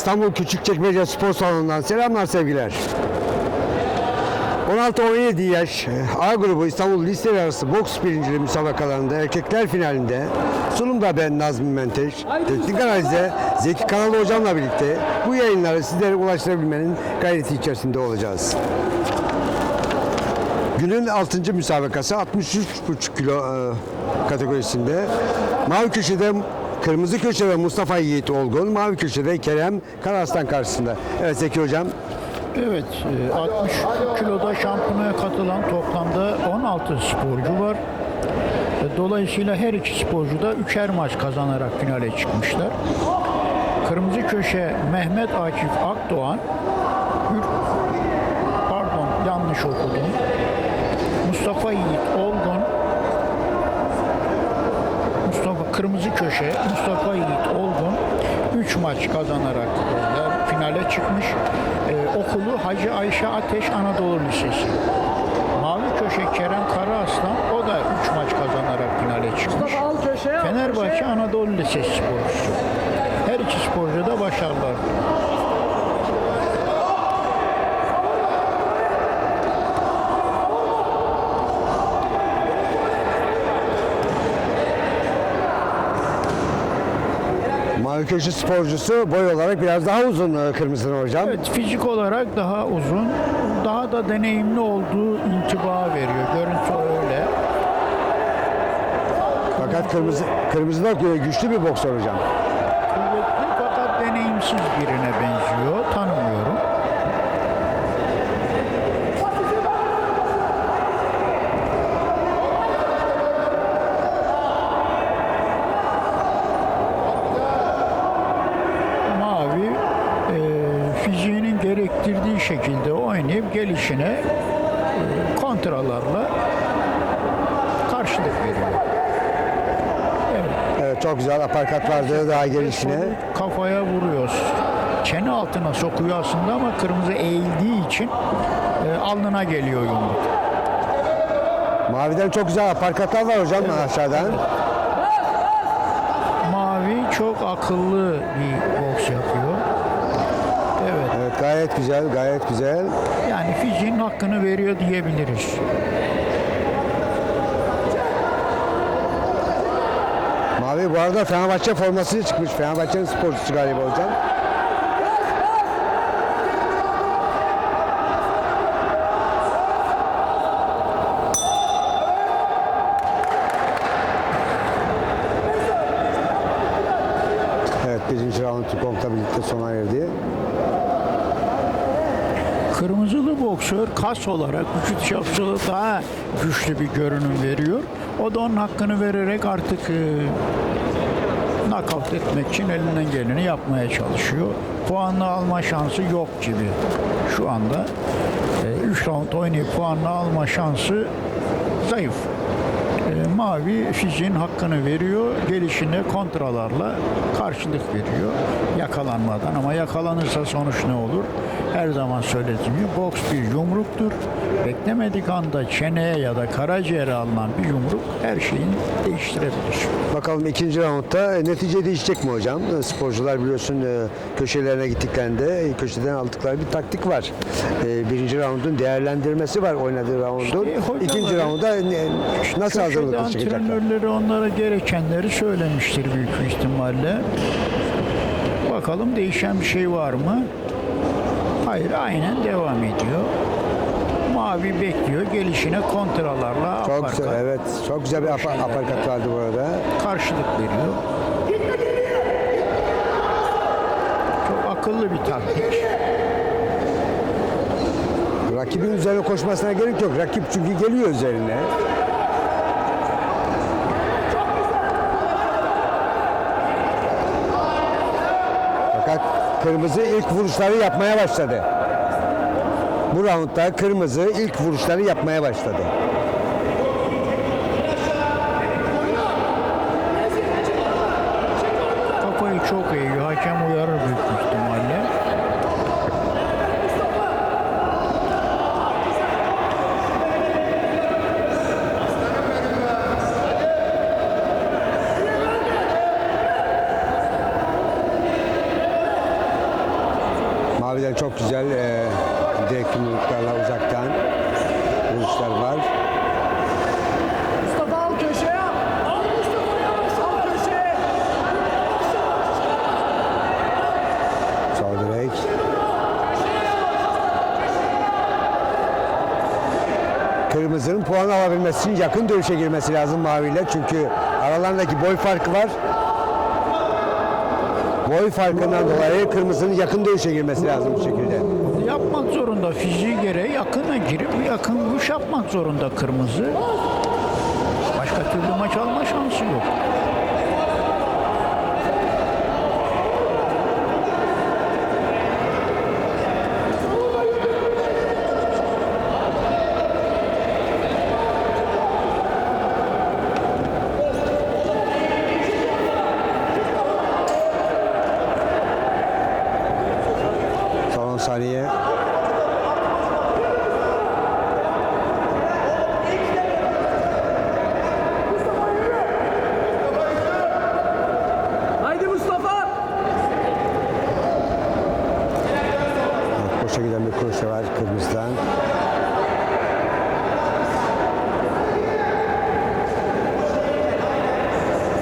İstanbul Küçükçekmece Spor Salonu'ndan selamlar sevgiler. 16-17 yaş e, A grubu İstanbul listeler arası boks birincili müsabakalarında erkekler finalinde sunumda ben Nazmi Menteş, teknik analizde Zeki Kanalı hocamla birlikte bu yayınları sizlere ulaştırabilmenin gayreti içerisinde olacağız. Günün 6. müsabakası 63,5 kilo e, kategorisinde. Mavi köşede Kırmızı köşede Mustafa Yiğit Olgun, mavi köşede Kerem Karaslan karşısında. Evet Zeki Hocam, Evet, e, 60 kiloda şampiyonaya katılan toplamda 16 sporcu var. E, Dolayısıyla her iki sporcu da üçer maç kazanarak finale çıkmışlar. Kırmızı köşe Mehmet Akif Akdoğan, pardon yanlış okudum. Mustafa Yiğit Olgun, Mustafa Kırmızı Köşe, Mustafa Yiğit Olgun 3 maç kazanarak e, finale çıkmış. E, okulu Hacı Ayşe Ateş Anadolu Lisesi. Mavi Köşe Kerem Karaaslan o da 3 maç kazanarak finale çıkmış. Fenerbahçe Anadolu Lisesi sporcusu. Her iki sporcu da başarılar. Köşe sporcusu boy olarak biraz daha uzun e, Kırmızı'nın hocam. Evet fizik olarak daha uzun, daha da deneyimli olduğu intiba veriyor. Görüntü öyle. Fakat Kırmızı Kırmızı da güçlü bir boksör hocam. Kuvvetli fakat deneyimsiz birine benziyor. Tanımıyorum. Mavi e, fiziğinin gerektirdiği şekilde oynayıp gelişine e, kontralarla karşılık veriyor. Evet çok güzel aparkat vardı daha gelişine. Kafaya vuruyoruz. Çene altına sokuyor aslında ama kırmızı eğildiği için e, alnına geliyor yumruk. Maviden çok güzel aparkatlar var hocam aşağıdan. Mavi çok akıllı bir boks yapıyor. Evet. Evet gayet güzel gayet güzel. Yani fiziğin hakkını veriyor diyebiliriz. Mavi bu arada Fenerbahçe formasıyla çıkmış. Fenerbahçe'nin sporcusu galiba hocam. Evet birinci round Tukong'la birlikte sona erdi. Kırmızılı boksör kas olarak vücut yapısı daha güçlü bir görünüm veriyor. O da onun hakkını vererek artık e, nakavt etmek için elinden geleni yapmaya çalışıyor. Puanını alma şansı yok gibi şu anda. 3 round oynayıp puanını alma şansı zayıf. E, mavi fiziğin hakkını veriyor. Gelişine kontralarla karşılık veriyor. Yakalanmadan ama yakalanırsa sonuç ne olur? Her zaman söylediğim gibi boks bir yumruktur. Beklemedik anda çeneye ya da karaciğere alınan bir yumruk her şeyin değiştirebilir. Bakalım ikinci roundda e, netice değişecek mi hocam? E, Sporcular biliyorsun e, köşelerine gittiklerinde köşeden aldıkları bir taktik var. Birinci roundun değerlendirmesi var oynadığı roundun. İşte İkinci rounda nasıl Hazırlıklı çıkacaklar? antrenörleri onlara gerekenleri söylemiştir büyük ihtimalle. Bakalım değişen bir şey var mı? Hayır, aynen devam ediyor. Mavi bekliyor, gelişine kontralarla Çok aparkat, güzel, evet. Çok güzel bir apa- şeylerle. aparkat vardı bu arada. karşılık veriyor. Çok akıllı bir taktik. Rakibin üzerine koşmasına gerek yok. Rakip çünkü geliyor üzerine. Fakat kırmızı ilk vuruşları yapmaya başladı. Bu roundda kırmızı ilk vuruşları yapmaya başladı. Kafayı çok eğiyor. Hakem uyarır büyük ihtimalle. Çok güzel e, yumruklarla uzaktan vuruşlar var. Kırmızının puan alabilmesi için yakın dövüşe girmesi lazım maviyle. Çünkü aralarındaki boy farkı var. Boy farkından dolayı kırmızının yakın dövüşe girmesi lazım bu şekilde. Yapmak zorunda fiziği gereği yakına girip yakın vuruş yapmak zorunda kırmızı. Başka türlü maç alma şansı yok. Son 10 saniye. Haydi Mustafa. Evet, boşa giden bir kroşe var kırmızıdan.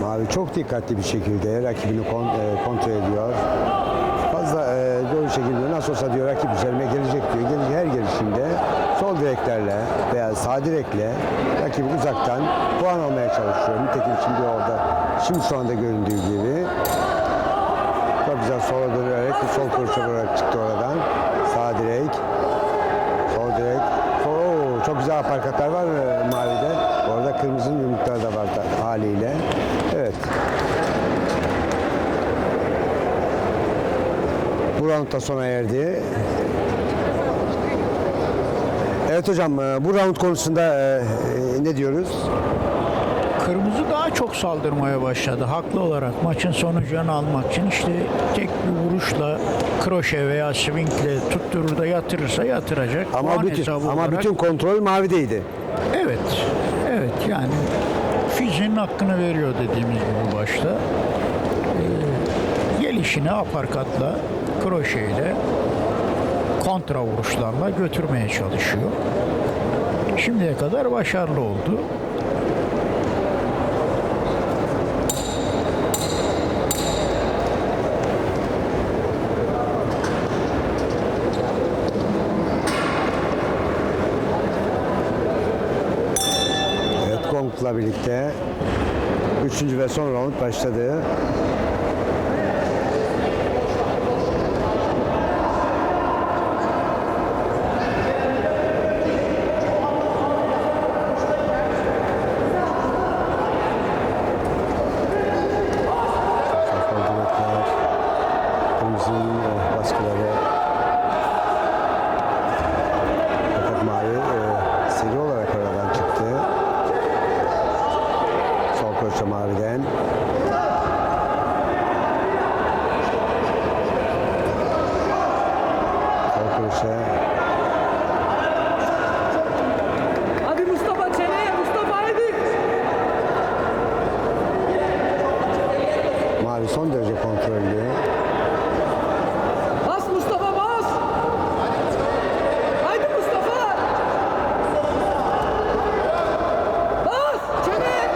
Mavi çok dikkatli bir şekilde rakibini kon- e, kontrol ediyor. Fazla e, dövüşe girmiyor. Nasıl olsa diyor rakip üzerime gelecek diyor. Gelecek her gelişinde sol direklerle veya sağ direkle rakibi uzaktan puan almaya çalışıyor. Nitekim şimdi orada şimdi şu anda göründüğü gibi çok güzel sola dönerek sol kroşe olarak çıktı oradan. Sağ direk. Sol direk. Oo, çok güzel aparkatlar var mavide. Orada kırmızının yumrukları da var haliyle. Evet. Bu round da sona erdi. Evet hocam e, bu round konusunda e, e, ne diyoruz? Kırmızı daha çok saldırmaya başladı haklı olarak maçın sonucunu almak için işte tek bir vuruşla kroşe veya swingle tutturur da yatırırsa yatıracak. Ama Puan bütün ama olarak- bütün kontrol mavideydi. Evet, evet yani fiziğin hakkını veriyor dediğimiz gibi başta. Ee, gelişini aparkatla, kroşeyle, kontra vuruşlarla götürmeye çalışıyor. Şimdiye kadar başarılı oldu. Evet Gong'la birlikte üçüncü ve son round başladı. Baskıları. Fakat mavi e, seri olarak aradan çıktı. Sol koşu maviden. Sol koşu. Mavi son derece kontrollü. Bas Mustafa bas. Haydi Mustafa. Bas çeneye.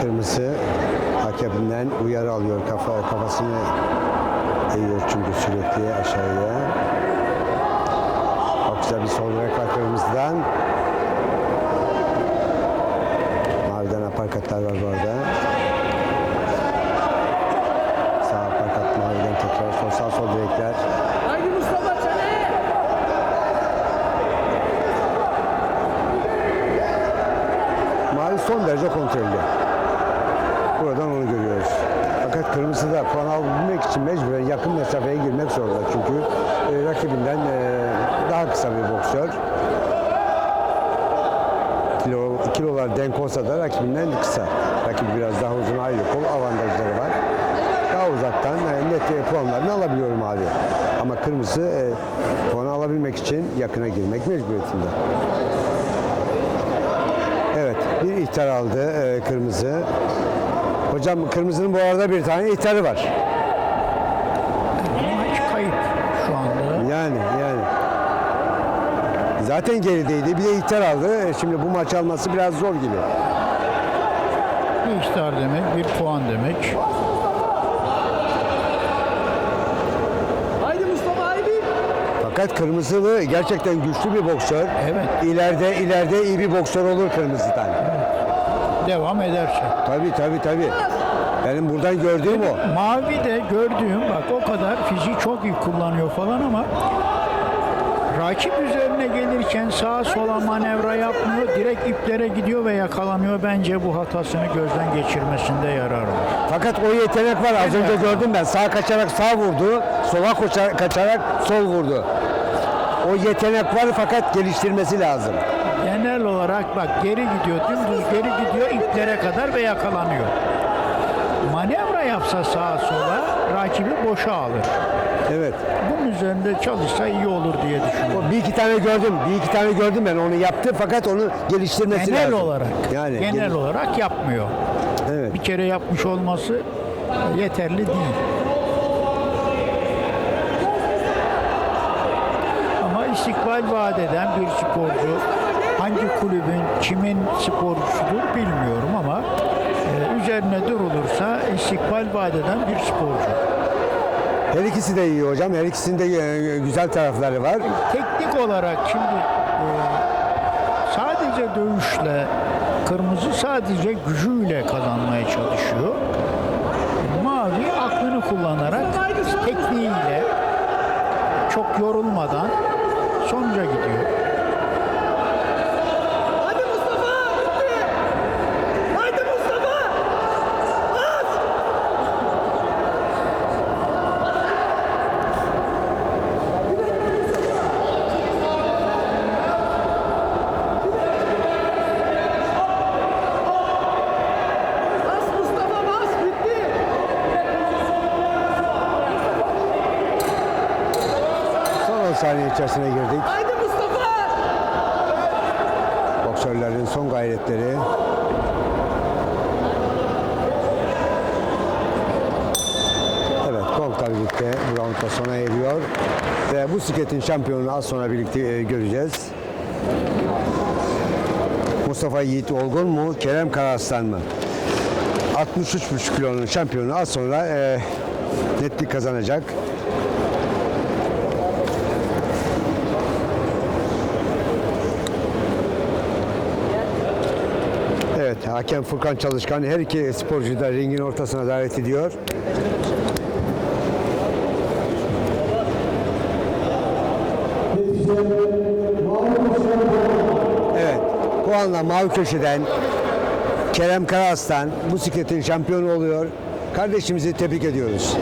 Kırmızı hakeminden uyarı alıyor. Kafa, kafasını eğiyor çünkü sürekli aşağıya. Çok güzel bir sol direk var kırmızıdan. Maviden aparkatlar var bu arada. Sağ aparkat maviden tekrar sol sağ sol direkler. Haydi Mustafa çeneye. Mavi son derece kontrollü. Buradan onu görüyoruz. Fakat kırmızı da puan alabilmek için mecburen yakın mesafeye girmek zorunda. Çünkü e, rakibinden e, daha kısa bir boksör. Kilo, kilolar denk olsa da rakibinden kısa. Rakip biraz daha uzun ayrı kol avantajları var. Daha uzaktan e, net e, puanlarını alabiliyorum abi. Ama kırmızı puan alabilmek için yakına girmek mecburiyetinde. Evet, bir ihtar aldı e, kırmızı. Hocam kırmızının bu arada bir tane ithari var. Maç kayıp şu anda. Yani yani. Zaten gerideydi. Bir de ihtar aldı. E, Şimdi bu maç alması biraz zor gibi. Bir ihtar demek, bir puan demek. Haydi Mustafa haydi. Fakat kırmızılı gerçekten güçlü bir boksör. Evet. İleride ileride iyi bir boksör olur kırmızıdan. Devam ederse. Tabii tabii tabii. Benim buradan gördüğüm o. Mavi de gördüğüm bak o kadar fiziği çok iyi kullanıyor falan ama rakip üzerine gelirken sağa sola manevra yapmıyor. Direkt iplere gidiyor ve yakalanıyor. Bence bu hatasını gözden geçirmesinde yarar var. Fakat o yetenek var. Az önce gördüm ben. Sağ kaçarak sağ vurdu. Sola koşa- kaçarak sol vurdu. O yetenek var fakat geliştirmesi lazım. Genel olarak bak geri gidiyor, dümdüz geri gidiyor iplere kadar ve yakalanıyor. Manevra yapsa sağa sola rakibi boşa alır. Evet. Bunun üzerinde çalışsa iyi olur diye düşünüyorum. Bir iki tane gördüm. Bir iki tane gördüm ben onu yaptı fakat onu geliştirmesi Genel lazım. olarak, Yani genel gel- olarak yapmıyor. Evet. Bir kere yapmış olması yeterli değil. Ama istikbal vaat eden bir sporcu hangi kulübün kimin sporcusudur bilmiyorum ama e, üzerine durulursa istikbal vaat eden bir sporcu. Her ikisi de iyi hocam. Her ikisinde e, güzel tarafları var. Teknik olarak şimdi e, sadece dövüşle kırmızı sadece gücüyle kazanmaya çalışıyor. Mavi aklını kullanarak tekniğiyle çok yorulmadan sonuca gidiyor. İçerisine girdik. Haydi Mustafa. Boksörlerin son gayretleri. Evet, gongla birlikte bu round da sona eriyor. Ve bu siketin şampiyonunu az sonra birlikte e, göreceğiz. Mustafa Yiğit Olgun mu, Kerem Karaslan mı? 63,5 kilonun şampiyonu az sonra e, netlik kazanacak. Evet, hakem Furkan Çalışkan her iki sporcuyu da ringin ortasına davet ediyor. Evet, puanla mavi köşeden Kerem Karaslan bu sikletin şampiyonu oluyor. Kardeşimizi tebrik ediyoruz.